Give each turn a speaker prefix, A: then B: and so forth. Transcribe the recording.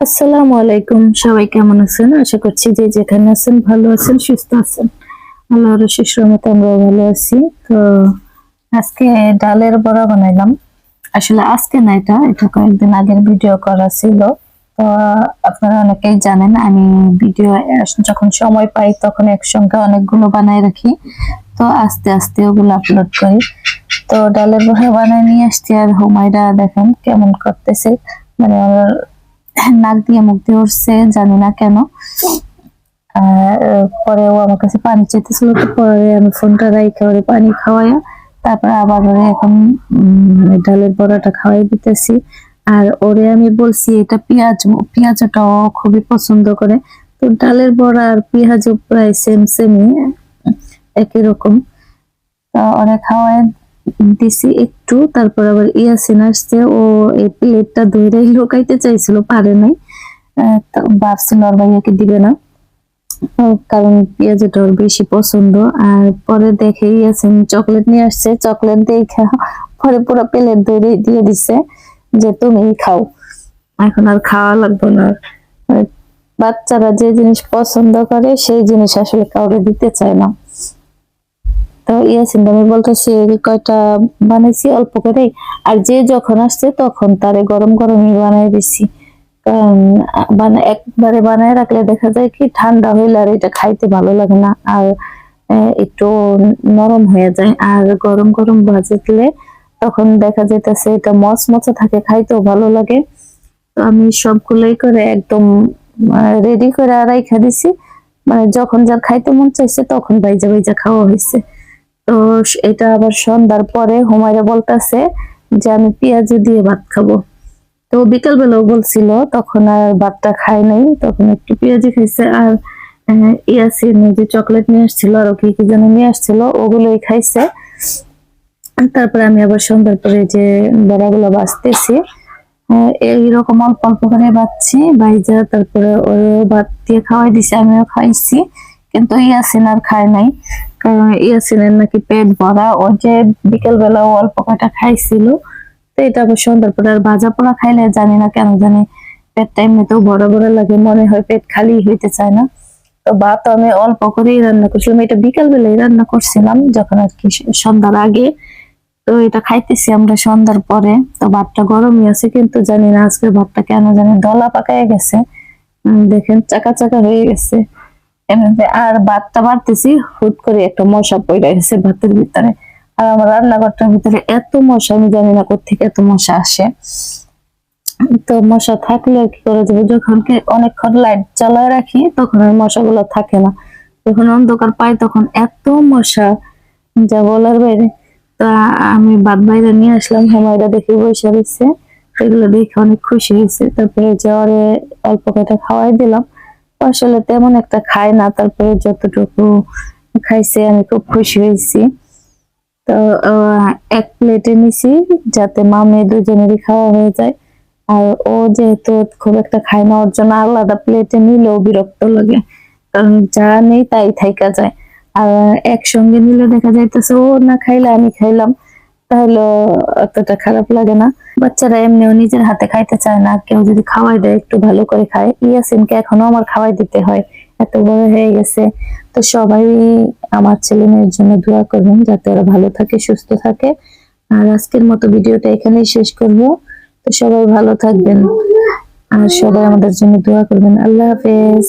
A: আসসালামু আলাইকুম। সবাই কেমন আছেন? আশা করছি যে যেখানে আছেন ভালো আছেন, সুস্থ আছেন। আল্লাহর শেষ রহমতে ভালো আছি। তো আজকে ডালের বড়া বানাইলাম। আসলে আজকে না এটা এটা কয়েকদিন আগের ভিডিও করা ছিল। তো আপনারা অনেকেই জানেন, আমি ভিডিও যখন সময় পাই তখন একসঙ্গে অনেকগুলো বানাই রাখি। তো আস্তে আস্তে ওগুলো আপলোড করি। তো ডালের বড়া বানাই নিয়ে আসছি আর হুমায়রা দেখেন কেমন করতেছে। মানে আমার নাক দিয়ে মুখ দিয়ে উঠছে, জানি না কেন। পরে ও আমার কাছে পানি চেতেছিল পরে আমি ফোনটা রাইখে ওরে পানি খাওয়াইয়া তারপরে আবার ওরে এখন ডালের বড়াটা খাওয়াই দিতেছি। আর ওরে আমি বলছি, এটা পেঁয়াজ পেঁয়াজটা ও খুবই পছন্দ করে। তো ডালের বড়া আর পেঁয়াজ প্রায় সেম সেমই একই রকম। ওরে খাওয়াই দিছি একটু, তারপর আবার ইয়াসিন আসছে, ও এই প্লেটটা ধরেই লোকাইতে চাইছিল, পারে নাই। ভাবছিল ওর ভাইয়াকে দিবে না। কারণ পেঁয়াজটা ওর বেশি পছন্দ। আর পরে দেখে ইয়াসিন চকলেট নিয়ে আসছে। চকলেট দিয়ে খাও। পরে পুরো প্লেট ধরে দিয়ে দিছে যে তুমি খাও। এখন আর খাওয়া লাগবে না। বাচ্চারা যে জিনিস পছন্দ করে, সেই জিনিস আসলে কাউকে দিতে চায় না। তো ইয়াসিন আমি বলতেছি কয়টা বানাইছি? অল্প করে আর যে যখন আসছে, তখন তারে গরম গরমই বানাই দিছি। আহ, একবারে বানায় রাখলে দেখা যায় কি ঠান্ডা হইলে আর এটা খাইতে ভালো লাগে না। আর একটু নরম হয়ে যায়। আর গরম গরম ভাজলে তখন দেখা যাইতেছে এটা মচমচে থাকে খাইতেও ভালো লাগে। আমি সবগুলোই করে একদম রেডি করে রাইখা দিছি। মানে যখন যার খাইতে মন চাইছে তখন বাইজা বাইজা খাওয়া হয়েছে তো এটা আবার সন্ধ্যার পরে হুমায়রা বলতেছে যে আমি পেঁয়াজ দিয়ে ভাত খাব। তো বিকাল বেলাও বলছিল, তখন আর ভাতটা খাই নাই, তখন একটু পেঁয়াজি খাইছে আর ইয়াসিন যে চকলেট নিয়ে আসছিল আর কি কি যেন নিয়ে আসছিল, ওগুলোই খাইছে। তারপরে আমি আবার সন্ধ্যার পরে যে বড়াগুলো বাঁচতেছি এইরকম অল্প অল্প করে বাঁচছি বাইজা তারপরে ওরেও ভাত দিয়ে খাওয়াই দিছে, আমিও খাইছি, কিন্তু ইয়াসিন আর খায় নাই, কারণ ইয়াসিনের নাকি পেট ভরা, ও যে বিকেল বেলা অল্প কটা খাইছিল তো এটা আবার সন্ধ্যার পরে আর ভাজা পোড়া খাইলে জানি না কেন জানি পেটটা এমনিতেও বড় বড় লাগে, মনে হয় পেট খালি হইতে চায় না। তো আমি অল্প করেই রান্না করছিলাম এটা রান্না করছিলাম যখন আর কি সন্ধ্যার আগে। তো এটা খাইতেছি আমরা সন্ধ্যার পরে, তো ভাতটা গরমই আছে কিন্তু জানি না আজকে ভাতটা কেন জানি দলা পাকায় গেছে। দেখেন চাকা চাকা হয়ে গেছে। এমনিতে আর ভাতটা বাড়তেছি, হুট করে একটা মশা পড়ে গেছে ভাতের ভিতরে। আর আমার রান্নাঘরটার ভিতরে এত মশা, আমি জানি না কোথেকে এত মশা আসে। তো মশা থাকলে কি করে যাব? যখন কি অনেকক্ষণ লাইট জ্বালায় রাখি, তখন আর মশাগুলো থাকে না। যখন অন্ধকার পাই, তখন এত মশা, যা বলার বাইরে। তো আমি বাদ বাইরে নিয়ে আসলাম, হুমায়রা দেখে বসে দিচ্ছে এগুলো দেখে অনেক খুশি হয়েছে। তারপরে জ্বরে অল্প কটা খাওয়াই দিলাম। আসলে তেমন একটা খায় না, তারপরে যতটুকু খাইছে, আমি খুব খুশি হয়েছি। তো এক প্লেটে নিছি যাতে মা মেয়ে দুজনেরই খাওয়া হয়ে যায়। আর ও যেহেতু খুব একটা খায় না, ওর জন্য আলাদা প্লেটে নিলেও বিরক্ত লাগে। কারণ যা নেই তাই থাইকা যায়। আর একসঙ্গে নিলে দেখা যাইতেছে ও না খাইলে আমি খাইলাম। তাহলে অতটা খারাপ লাগে না। বাচ্চারা এমনিও নিজের হাতে খাইতে চায় না। কেউ যদি খাওয়াই দেয়, একটু ভালো করে খায়। ইয়াসিনকে এখনও আমার খাওয়াই দিতে হয়। এত বড় হয়ে গেছে। তো সবাই আমার ছেলে মেয়ের জন্য দোয়া করবেন, যাতে ওরা ভালো থাকে, সুস্থ থাকে। আর আজকের মতো ভিডিওটা এখানেই শেষ করব। তো সবাই ভালো থাকবেন। আর সবাই আমাদের জন্য দোয়া করবেন। আল্লাহ হাফেজ।